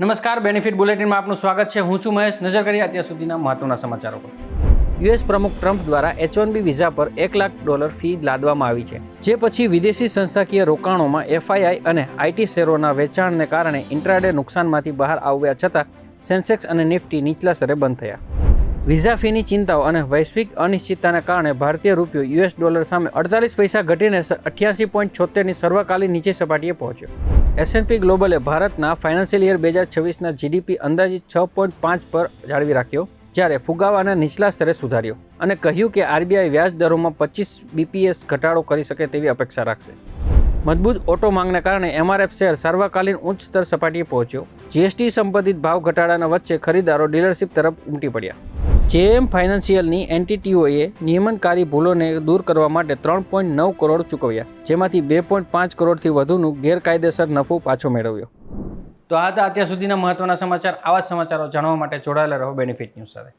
નમસ્કાર બેનિફિટ બુલેટિનમાં આપનું સ્વાગત છે. હું છું મહેશ. નજર કરીએ અત્યાર સુધીના મહત્વના સમાચારો પર. યુએસ પ્રમુખ ટ્રમ્પ દ્વારા એચ વન બી વિઝા પર એક લાખ ડોલર ફી લાદવામાં આવી છે. જે પછી વિદેશી સંસ્થાકીય રોકાણોમાં એફઆઈઆઈ અને આઈટી શેરોના વેચાણને કારણે ઇન્ટ્રાડે નુકસાનમાંથી બહાર આવ્યા છતાં સેન્સેક્સ અને નિફ્ટી નીચલા સ્તરે બંધ થયા. વિઝા ફીની ચિંતાઓ અને વૈશ્વિક અનિશ્ચિતતાને કારણે ભારતીય રૂપિયો યુએસ ડોલર સામે અડતાલીસ પૈસા ઘટીને અઠ્યાસી પોઈન્ટ છોતેરની સર્વકાલીન નીચે સપાટીએ પહોંચ્યો. એસએનપી ગ્લોબલે ભારતના ફાઇનાન્શિયલ યર બે હજાર છવ્વીસના જીડીપી અંદાજિત છ પોઈન્ટ પાંચ પર જાળવી રાખ્યો, જ્યારે ફુગાવાના નીચલા સ્તરે સુધાર્યો અને કહ્યું કે આરબીઆઈ વ્યાજ દરોમાં પચીસ બીપીએસ ઘટાડો કરી શકે તેવી અપેક્ષા રાખશે. મજબૂત ઓટો માંગને કારણે એમઆરએફ શેર સાર્વકાલીન ઉચ્ચ સ્તર સપાટીએ પહોંચ્યો. જીએસટી સંબંધિત ભાવ ઘટાડાના વચ્ચે ખરીદારો ડીલરશીપ તરફ ઉમટી પડ્યા. જેએમ ફાઇનાન્શિયલની એન્ટિટીઓએ નિયમનકારી ભૂલોને દૂર કરવા માટે ત્રણ પોઈન્ટ નવ કરોડ ચૂકવ્યા, જેમાંથી બે પોઈન્ટ પાંચ કરોડથી વધુનું ગેરકાયદેસર નફો પાછો મેળવ્યો. તો આ હતા અત્યાર સુધીના મહત્વના સમાચાર. આવા સમાચારો જાણવા માટે જોડાયેલા રહો બેનિફિટ ન્યૂઝ સાથે.